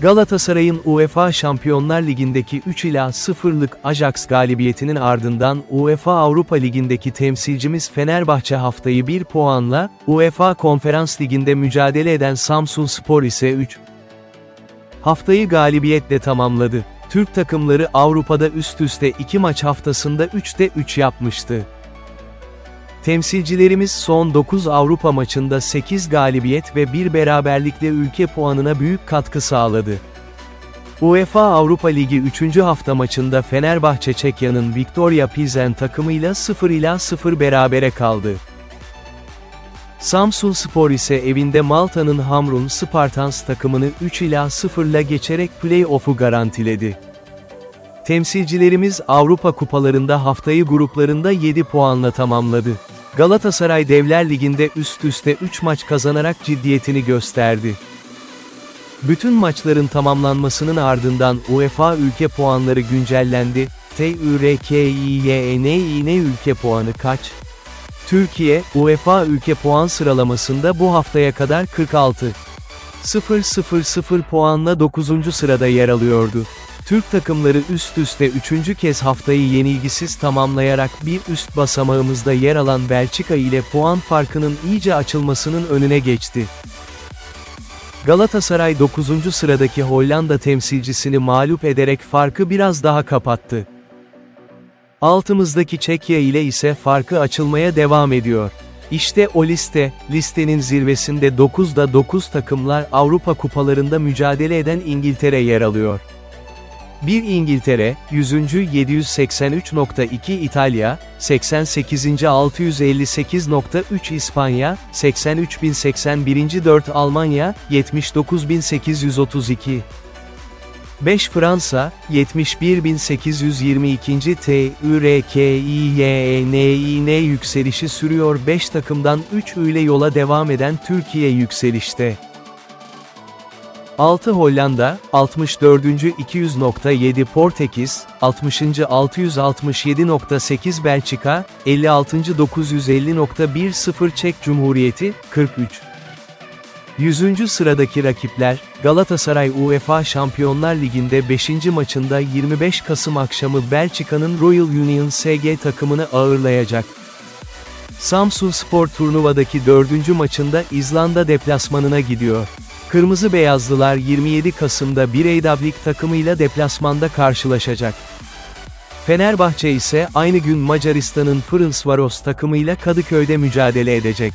Galatasaray'ın UEFA Şampiyonlar Ligi'ndeki 3 ila 0'lık Ajax galibiyetinin ardından UEFA Avrupa Ligi'ndeki temsilcimiz Fenerbahçe haftayı 1 puanla, UEFA Konferans Ligi'nde mücadele eden Samsun Spor ise 3 haftayı galibiyetle tamamladı. Türk takımları Avrupa'da üst üste 2 maç haftasında 3'te 3 yapmıştı. Temsilcilerimiz son 9 Avrupa maçında 8 galibiyet ve 1 beraberlikle ülke puanına büyük katkı sağladı. UEFA Avrupa Ligi 3. hafta maçında Fenerbahçe Çekya'nın Victoria Pilsen takımıyla 0 ila 0 berabere kaldı. Samsun Spor ise evinde Malta'nın Hamrun Spartans takımını 3 ila 0 ile geçerek play-off'u garantiledi. Temsilcilerimiz Avrupa kupalarında haftayı gruplarında 7 puanla tamamladı. Galatasaray Devler Ligi'nde üst üste 3 maç kazanarak ciddiyetini gösterdi. Bütün maçların tamamlanmasının ardından UEFA ülke puanları güncellendi. TÜRKİYEN ülke puanı kaç? Türkiye, UEFA ülke puan sıralamasında bu haftaya kadar 46. 000 puanla 9. sırada yer alıyordu. Türk takımları üst üste 3. kez haftayı yenilgisiz tamamlayarak bir üst basamağımızda yer alan Belçika ile puan farkının iyice açılmasının önüne geçti. Galatasaray 9. sıradaki Hollanda temsilcisini mağlup ederek farkı biraz daha kapattı. Altımızdaki Çekya ile ise farkı açılmaya devam ediyor. İşte o liste, listenin zirvesinde 9'da 9 takımlar Avrupa kupalarında mücadele eden İngiltere yer alıyor. 1 İngiltere, 100. 783.2 İtalya, 88. 658.3 İspanya, 83.081. 4 Almanya, 79.832. 5 Fransa, 71.822. TÜRKİYENİN yükselişi sürüyor 5 takımdan 3 ile yola devam eden Türkiye yükselişte. 6 Hollanda, 64. 200.7 Portekiz, 60. 667.8 Belçika, 56. 950.10 Çek Cumhuriyeti, 43. 100. sıradaki rakipler, Galatasaray UEFA Şampiyonlar Ligi'nde 5. maçında 25 Kasım akşamı Belçika'nın Royal Union SG takımını ağırlayacak. Samsun Spor turnuvadaki 4. maçında İzlanda deplasmanına gidiyor. Kırmızı Beyazlılar 27 Kasım'da bir Eydavlik takımıyla deplasmanda karşılaşacak. Fenerbahçe ise aynı gün Macaristan'ın Ferencvaros takımıyla Kadıköy'de mücadele edecek.